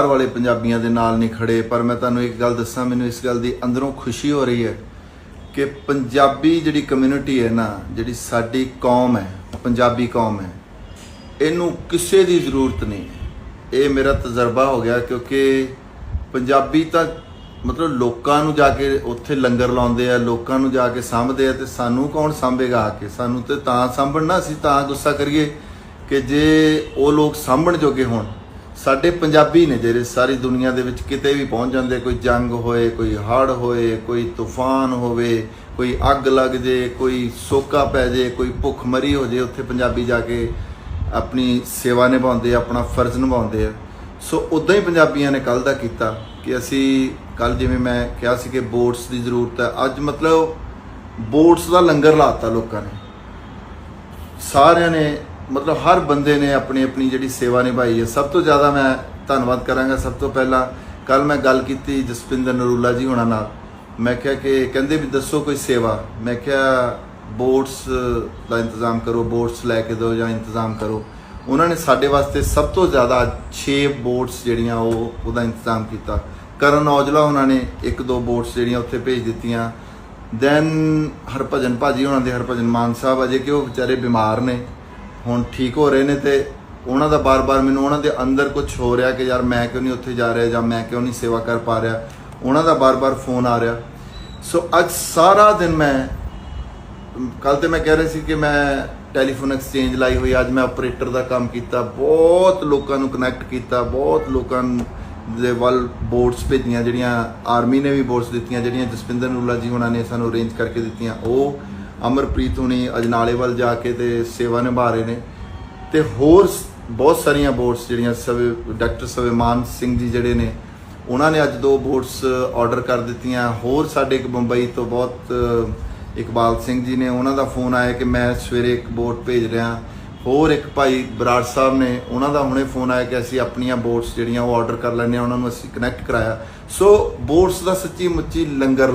ਬਾਹਰ ਵਾਲੇ ਪੰਜਾਬੀਆਂ ਦੇ ਨਾਲ ਨਹੀਂ ਖੜੇ, ਪਰ ਮੈਂ ਤੁਹਾਨੂੰ ਇੱਕ ਗੱਲ ਦੱਸਾਂ, ਮੈਨੂੰ ਇਸ ਗੱਲ ਦੀ ਅੰਦਰੋਂ ਖੁਸ਼ੀ ਹੋ ਰਹੀ ਹੈ ਕਿ ਪੰਜਾਬੀ ਜਿਹੜੀ ਕਮਿਊਨਿਟੀ ਹੈ ਨਾ, ਜਿਹੜੀ ਸਾਡੀ ਕੌਮ ਹੈ, ਪੰਜਾਬੀ ਕੌਮ ਹੈ, ਇਹਨੂੰ ਕਿਸੇ ਦੀ ਜ਼ਰੂਰਤ ਨਹੀਂ ਹੈ। ਇਹ ਮੇਰਾ ਤਜਰਬਾ ਹੋ ਗਿਆ, ਕਿਉਂਕਿ ਪੰਜਾਬੀ ਤਾਂ ਮਤਲਬ ਲੋਕਾਂ ਨੂੰ ਜਾ ਕੇ ਉੱਥੇ ਲੰਗਰ ਲਾਉਂਦੇ ਆ, ਲੋਕਾਂ ਨੂੰ ਜਾ ਕੇ ਸਾਂਭਦੇ ਆ, ਤੇ ਸਾਨੂੰ ਕੌਣ ਸਾਂਭੇਗਾ ਆ ਕੇ? ਸਾਨੂੰ ਤੇ ਤਾਂ ਸਾਂਭਣਾ ਅਸੀਂ ਤਾਂ ਗੁੱਸਾ ਕਰੀਏ ਕਿ ਜੇ ਉਹ ਲੋਕ ਸਾਂਭਣ ਜੋਗੇ ਹੋਣ ਸਾਡੇ ਪੰਜਾਬੀ ਨੇ ਜਿਹੜੇ ਸਾਰੀ ਦੁਨੀਆ ਦੇ ਵਿੱਚ ਕਿਤੇ ਵੀ ਪਹੁੰਚ ਜਾਂਦੇ, ਕੋਈ ਜੰਗ ਹੋਏ, ਕੋਈ ਹੜ੍ਹ ਹੋਏ, ਕੋਈ ਤੂਫਾਨ ਹੋਵੇ, ਕੋਈ ਅੱਗ ਲੱਗ ਜੇ, ਕੋਈ ਸੋਕਾ ਪੈ ਜੇ, ਕੋਈ ਭੁੱਖ ਮਰੀ ਹੋ ਜੇ, ਉੱਥੇ ਪੰਜਾਬੀ ਜਾ ਕੇ ਆਪਣੀ ਸੇਵਾ ਨਿਭਾਉਂਦੇ ਆਪਣਾ ਫਰਜ਼ ਨਿਭਾਉਂਦੇ ਆ। ਸੋ ਉਦਾਂ ਹੀ ਪੰਜਾਬੀਆਂ ਨੇ ਕੱਲ ਦਾ ਕੀਤਾ ਕਿ ਅਸੀਂ ਕੱਲ ਜਿਵੇਂ ਮੈਂ ਕਿਹਾ ਸੀ ਕਿ ਬੋਟਸ ਦੀ ਜ਼ਰੂਰਤ ਹੈ, ਅੱਜ ਮਤਲਬ ਬੋਟਸ ਦਾ ਲੰਗਰ ਲਾਤਾ ਲੋਕਾਂ ਨੇ। ਸਾਰਿਆਂ ਨੇ ਮਤਲਬ ਹਰ ਬੰਦੇ ਨੇ ਆਪਣੀ ਆਪਣੀ ਜਿਹੜੀ ਸੇਵਾ ਨਿਭਾਈ ਹੈ। ਸਭ ਤੋਂ ਜ਼ਿਆਦਾ ਮੈਂ ਧੰਨਵਾਦ ਕਰਾਂਗਾ। ਸਭ ਤੋਂ ਪਹਿਲਾਂ ਕੱਲ ਮੈਂ ਗੱਲ ਕੀਤੀ ਜਸਪਿੰਦਰ ਨਰੂਲਾ ਜੀ ਹੋਣਾ ਨਾਲ। ਮੈਂ ਕਿਹਾ ਕਿ ਕਹਿੰਦੇ ਵੀ ਦੱਸੋ ਕੋਈ ਸੇਵਾ। ਮੈਂ ਕਿਹਾ, ਬੋਟਸ ਦਾ ਇੰਤਜ਼ਾਮ ਕਰੋ, ਬੋਟਸ ਲੈ ਕੇ ਦਿਓ ਜਾਂ ਇੰਤਜ਼ਾਮ ਕਰੋ। ਉਹਨਾਂ ਨੇ ਸਾਡੇ ਵਾਸਤੇ ਸਭ ਤੋਂ ਜ਼ਿਆਦਾ 6 ਬੋਟਸ ਜਿਹੜੀਆਂ ਉਹ ਉਹਦਾ ਇੰਤਜ਼ਾਮ ਕੀਤਾ। ਕਰਨ ਔਜਲਾ ਉਹਨਾਂ ਨੇ ਇੱਕ ਦੋ ਬੋਟਸ ਜਿਹੜੀਆਂ ਉੱਥੇ ਭੇਜ ਦਿੱਤੀਆਂ। ਦੈਨ ਹਰਭਜਨ ਭਾਜੀ ਉਹਨਾਂ ਦੇ ਹਰਭਜਨ ਮਾਨ ਸਾਹਿਬ ਅਜੇ ਕਿ ਉਹ ਵਿਚਾਰੇ ਬਿਮਾਰ ਨੇ। ਹੁਣ ਠੀਕ ਹੋ ਰਹੇ ਨੇ ਤੇ ਉਹਨਾਂ ਦਾ ਬਾਰ-ਬਾਰ ਮੈਨੂੰ ਉਹਨਾਂ ਦੇ ਅੰਦਰ ਕੁਝ ਹੋ ਰਿਹਾ ਕਿ ਯਾਰ ਮੈਂ ਕਿਉਂ ਨਹੀਂ ਉੱਥੇ ਜਾ ਰਿਹਾ ਜਾਂ ਮੈਂ ਕਿਉਂ ਨਹੀਂ ਸੇਵਾ ਕਰ ਪਾ ਰਿਹਾ, ਉਹਨਾਂ ਦਾ ਬਾਰ-ਬਾਰ ਫੋਨ ਆ ਰਿਹਾ। ਸੋ ਅੱਜ ਸਾਰਾ ਦਿਨ ਮੈਂ ਕੱਲ ਤੇ ਮੈਂ ਕਹਿ ਰਿਹਾ ਸੀ ਕਿ ਮੈਂ ਟੈਲੀਫੋਨ ਐਕਸਚੇਂਜ ਲਾਈ ਹੋਈ, ਅੱਜ ਮੈਂ ਆਪਰੇਟਰ ਦਾ ਕੰਮ ਕੀਤਾ, ਬਹੁਤ ਲੋਕਾਂ ਨੂੰ ਕਨੈਕਟ ਕੀਤਾ, ਬਹੁਤ ਲੋਕਾਂ ਦੇ ਵੱਲ ਬੋਰਡਸ ਭੇਜੀਆਂ, ਜਿਹੜੀਆਂ ਆਰਮੀ ਨੇ ਵੀ ਬੋਰਡਸ ਦਿੱਤੀਆਂ, ਜਿਹੜੀਆਂ ਜਸਪਿੰਦਰ ਨੂਲਾ ਜੀ ਉਹਨਾਂ ਨੇ ਸਾਨੂੰ ਅਰੇਂਜ ਕਰਕੇ ਦਿੱਤੀਆਂ, ਉਹ ਅਮਰਪ੍ਰੀਤ ਹੁਣੀ ਅਜਨਾਲੇ ਵੱਲ ਜਾ ਕੇ ਤੇ ਸੇਵਾ ਨਿਭਾ ਰਹੇ ਨੇ। ਤੇ ਹੋਰ ਸ- ਬਹੁਤ ਸਾਰੀਆਂ ਬੋਰਡਸ ਜਿਹੜੀਆਂ ਸਵੇ, ਡਾਕਟਰ ਸਵੇਮਾਨ ਸਿੰਘ ਜੀ ਜਿਹੜੇ ਨੇ, ਉਹਨਾਂ ਨੇ ਅੱਜ ਦੋ ਬੋਰਡਸ ਆਰਡਰ ਕਰ ਦਿੱਤੀਆਂ। ਹੋਰ ਸਾਡੇ ਇੱਕ ਬੰਬਈ ਤੋਂ ਬਹੁਤ, ਇਕਬਾਲ ਸਿੰਘ ਜੀ ਨੇ ਉਹਨਾਂ ਦਾ ਫੋਨ ਆਇਆ ਕਿ ਮੈਂ ਸਵੇਰੇ ਇੱਕ ਬੋਟ ਭੇਜ ਰਿਹਾ। ਹੋਰ ਇੱਕ ਭਾਈ ਬਰਾੜ ਸਾਹਿਬ ਨੇ, ਉਹਨਾਂ ਦਾ ਹੁਣੇ ਫੋਨ ਆਇਆ ਕਿ ਅਸੀਂ ਆਪਣੀਆਂ ਬੋਟਸ ਜਿਹੜੀਆਂ ਉਹ ਆਰਡਰ ਕਰ ਲੈਣੇ ਆ ਉਹਨਾਂ ਨੂੰ ਅਸੀਂ ਕਨੈਕਟ ਕਰਾਇਆ। ਸੋ ਬੋਟਸ ਦਾ ਸੱਚੀ ਮੁੱਚੀ ਲੰਗਰ